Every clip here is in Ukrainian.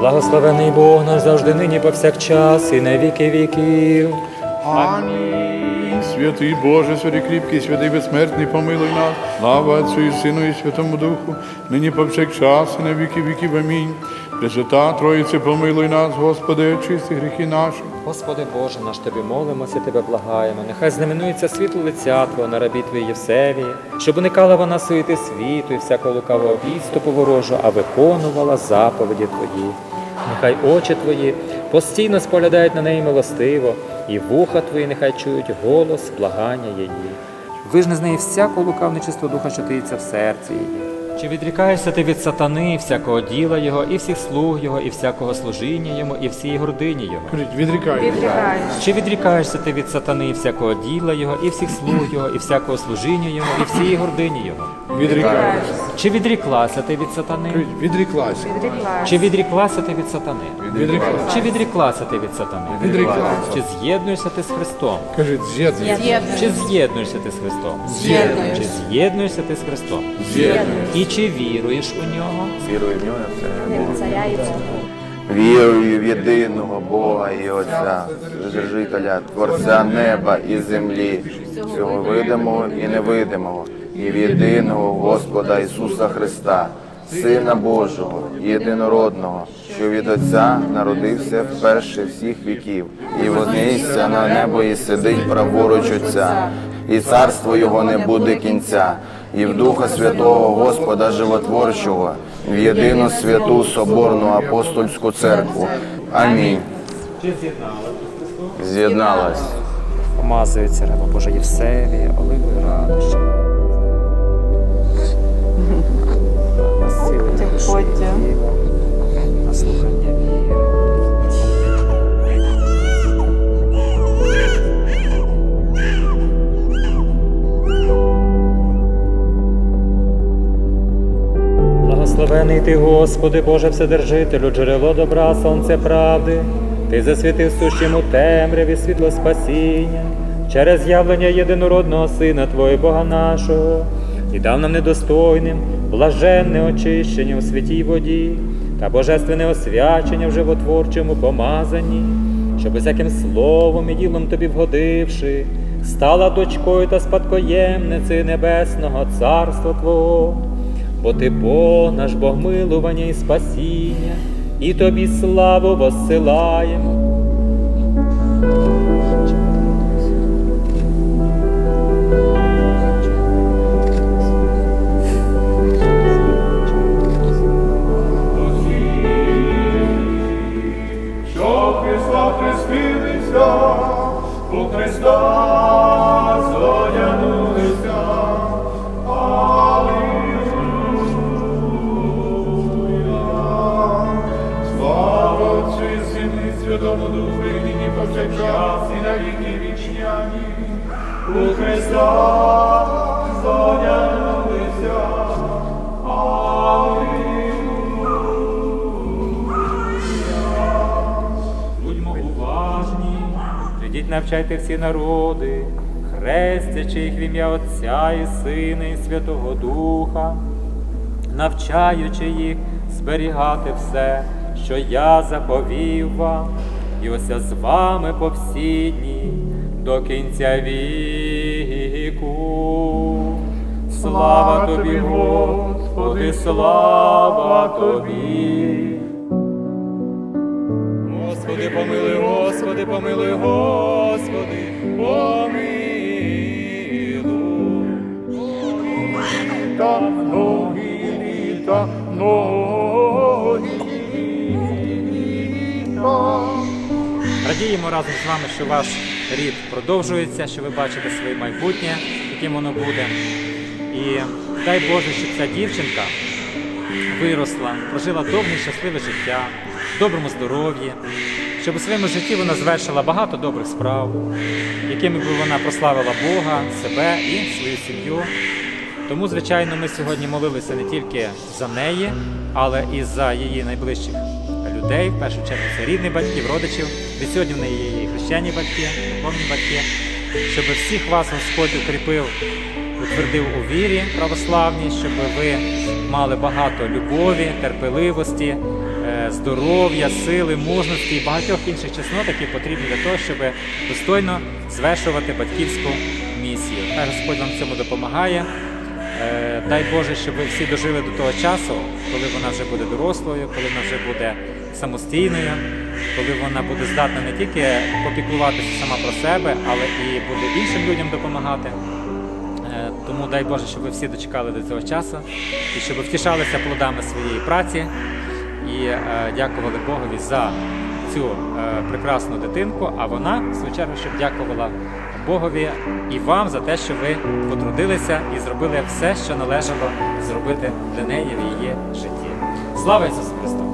Благословений Бог наш завжди нині повсякчас і на віки віків. Амінь. Святий Боже, святий кріпкий, святий безсмертний, помилуй нас. Слава Отцю і Сину і Святому Духу, нині повсякчас і на віки віків. Амінь. Пресвята Троїце, помилуй нас, Господи, очисти гріхи наші. Господи Боже, наш Тобі молимося, Тебе благаємо. Нехай знаменується світло лиця Твого на рабі Твоїй Євсевії, щоб уникала вона суєти світу і всякого лукавого відступу ворожу, а виконувала заповіді Твої. Нехай очі Твої постійно споглядають на неї милостиво, і вуха Твої нехай чують голос благання її. Вижни з неї всяку лукав духа, що таїться в серці її. Чи відрікаєшся ти від сатани, всякого діла його, і всіх слуг його, і всякого служіння йому, і всієї гордині його? Кажіть, відрікай. Чи відрікаєшся ти від сатани всякого діла його, і всіх слуг його, і всякого служіння йому, і всієї гордині його? Відрікаєшся, Чи відріклася ти від сатани? Кажіть, відріклася. Чи відріклася ти від сатани? Відріклася. Чи відріклася ти від сатани? Відріклася. Чи з'єднуєшся ти з Христом? Кажіть, з'єднуй. Чи з'єднуєшся ти з Христом? З'єднуєш. Чи з'єднуєшся ти з Христом? З'єднуєш. І чи віруєш у нього? Вірую в нього це Царя і. Вірую в єдиного Бога і Отця, Вседержителя, Творця неба і землі, всього видимого і невидимого, і в єдиного Господа Ісуса Христа, Сина Божого, єдинородного, що від Отця народився вперше всіх віків, і вознісся на небо і сидить праворуч Отця, і царство Його не буде кінця, і в Духа Святого Господа Животворчого, в єдину святу Соборну апостольську церкву. Амінь. З'єдналась. Помазується раба Божа Євсевія, оливою радощі. Благословений ти, Господи, Боже Вседержителю, джерело добра, сонце правди. Ти засвітив сущому темряві світло спасіння через явлення єдинородного Сина Твого Бога нашого, і дав нам недостойним блаженне очищення у святій воді та божественне освячення в животворчому помазанні, щоб усяким словом і ділом тобі вгодивши, стала дочкою та спадкоємницею небесного царства Твого. Бо ти Бог наш Бог милування і спасіння, і тобі славу воссилаємо. Навчайте всі народи, хрестячи їх в ім'я Отця і Сина, і Святого Духа, навчаючи їх зберігати все, що я заповів вам, і ось я з вами по всі дні до кінця віку. Слава тобі, Господи, слава тобі. Господи, помилуй, Господи, помилуй, Господи, помилуй. Та ноги літа, ноги літа. Радіємо разом з вами, що ваш рід продовжується, що ви бачите своє майбутнє, яким воно буде. І дай Боже, щоб ця дівчинка виросла, прожила довге щасливе життя, в доброму здоров'ї, щоб у своєму житті вона звершила багато добрих справ, якими б вона прославила Бога, себе і свою сім'ю. Тому, звичайно, ми сьогодні молилися не тільки за неї, але і за її найближчих людей, в першу чергу це рідних батьків, родичів. Від сьогодні в неї її хрещені батьки, духовні батьки, щоб всіх вас Господь укріпив, утвердив у вірі православній, щоб ви мали багато любові, терпеливості, здоров'я, сили, мужності і багатьох інших чеснот, які потрібні для того, щоб достойно звершувати батьківську місію. Хай Господь вам в цьому допомагає. Е, Дай Боже, щоб ви всі дожили до того часу, коли вона вже буде дорослою, коли вона вже буде самостійною, коли вона буде здатна не тільки попіклуватися сама про себе, але і буде іншим людям допомагати. Е, Тому дай Боже, щоб ви всі дочекали до цього часу і щоб втішалися плодами своєї праці і е, дякували Богові за цю е, прекрасну дитинку, а вона, в свою чергу, щоб дякувала Богові і вам за те, що ви потрудилися і зробили все, що належало зробити для неї в її житті. Слава Ісусу Христу!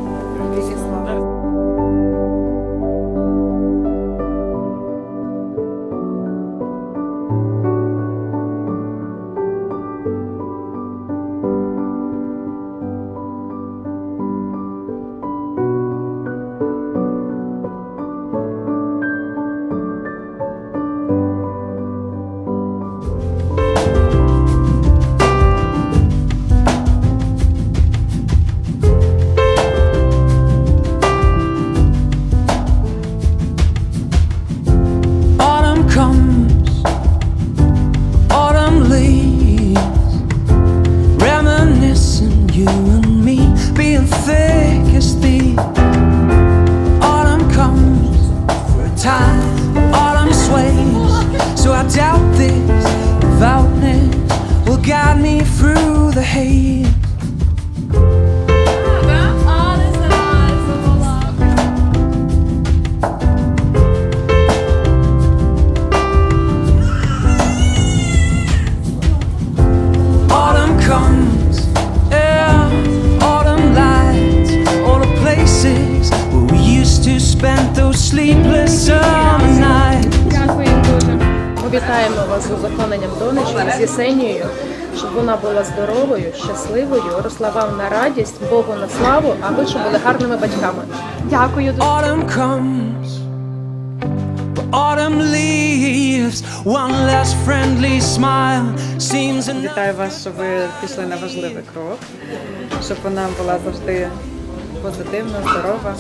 To those sleepless summer nights. Дуже. Ми вітаємо вас з узаконенням донечки з Єсенією, щоб вона була здоровою, щасливою, росла вам на радість, Богу на славу, а ви щоб були гарними батьками. Дякую дуже. Autumn comes, but autumn leaves. One less friendly smile seems enough. Вітаю вас, що ви пішли на важливий крок, щоб вона була завжди позитивна, здорова.